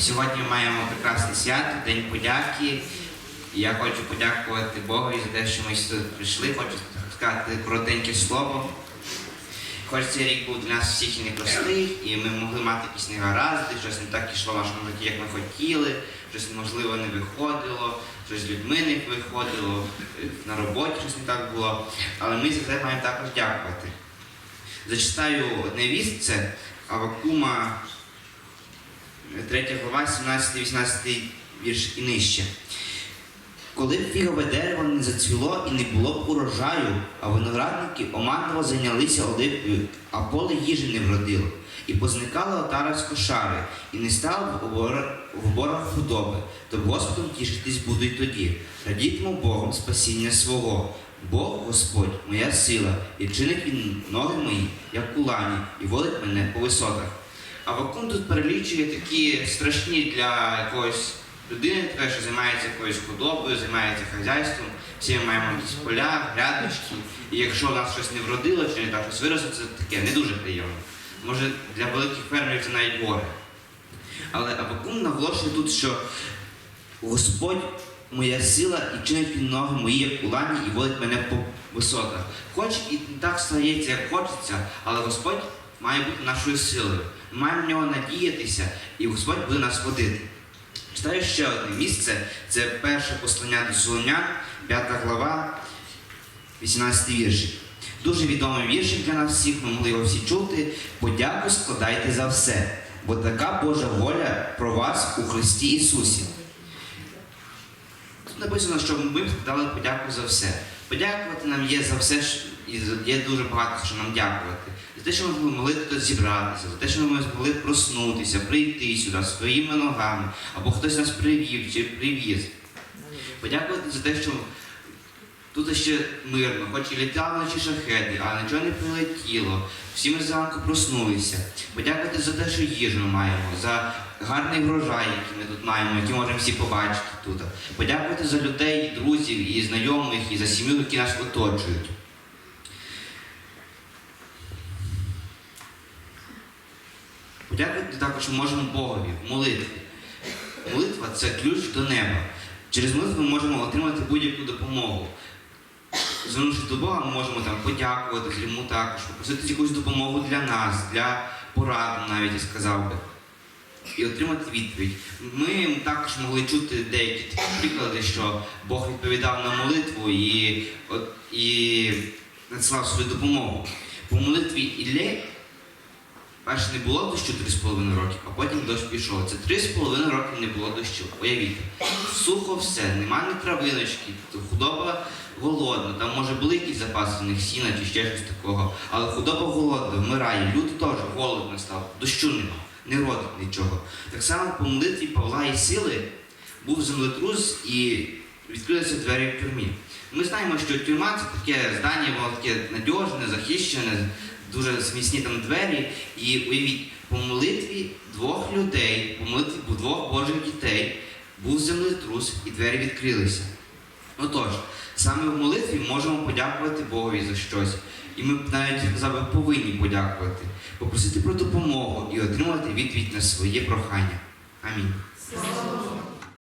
Сьогодні маємо прекрасне свято, День подяки. Я хочу подякувати Богові за те, що ми сюди прийшли. Хочу сказати коротеньке слово. Хоч цей рік був для нас всіх і непростий, і ми могли мати якісь негаразди, щось не так йшло в нашому житті, як ми хотіли, щось можливо не виходило, щось з людьми не виходило, на роботі щось не так було. Але ми за це маємо також дякувати. Зачитаю одне місце Авакума 3 глава, 17-18 вірш і нижче. Коли б фігове дерево не зацвіло і не було б урожаю, а виноградники оманливо зайнялися оливкою, а поле їжі не вродило, і позникала отара з кошари, і не стало в обора- худоби, то Господом тішитись буду й тоді. Радітимо Богом спасіння свого. Бог Господь, моя сила, і чинить він ноги мої, як кулані, і водить мене по висотах. А Вакум тут перелічує такі страшні для якогось людини, така, що займається якоюсь худобою, займається хазяйством. Всі ми маємо якісь поля, грядочки. І якщо у нас щось не вродило чи не так щось виросло, це таке не дуже приємно. Може для великих фермерів це навіть горе. Але Авакум наголошує тут, що Господь моя сила і чинить він ноги мої, як у лані, і водить мене по висотах. Хоч і так стається, як хочеться, але Господь має бути нашою силою. Ми маємо в нього надіятися, і Господь буде нас водити. Читаю ще одне місце. Це перше послання до Солонян, 5 глава, 18 віршик. Дуже відомий віршик для нас всіх, ми могли його всі чути. Подяку складайте за все, бо така Божа воля про вас у Христі Ісусі. Тут написано, що ми складали подяку за все. Подякувати нам є за все, і є дуже багато, що нам дякувати. За те, що ми могли тут зібратися, за те, що ми змогли проснутися, прийти сюди своїми ногами, або хтось нас привів чи привіз. Подякувати за те, що тут ще мирно, хоч і літали вночі шахеди, але нічого не прилетіло. Всі ми зранку проснулися. Подякувати за те, що їжу маємо, за гарний врожай, який ми тут маємо, який можемо всі побачити тут. Подякувати за людей, друзів і знайомих, і за сім'ю, які нас оточують. Подякувати також можемо Богові молитві. Молитва це ключ до неба. Через молитву ми можемо отримати будь-яку допомогу. Звернувшись до Бога, ми можемо там подякувати йому також, попросити якусь допомогу для нас, для поради, навіть я сказав би. І отримати відповідь. Ми також могли чути деякі такі приклади, що Бог відповідав на молитву і, от, і надсилав свою допомогу. По молитві Іллі перше не було дощу 3,5 роки, а потім дощ пішов. Це 3,5 роки не було дощу. Уявіть, сухо все, нема ні травиночки, худоба голодна, там може були якісь запаси в них сіна чи ще щось такого, але худоба голодна, вмирає, люди теж голодно став, дощу нема, не родить нічого. Так само по молитві Павла і сили був землетрус і відкрилися двері в тюрмі. Ми знаємо, що тюрма це таке здання, воно таке надіжне, захищене, дуже зміцні там двері. І уявіть, по молитві двох людей, по молитві двох Божих дітей був землетрус і двері відкрилися. Отож, саме в молитві можемо подякувати Богові за щось. І ми навіть би, повинні подякувати, попросити про допомогу і отримати відповідь на своє прохання. Амінь.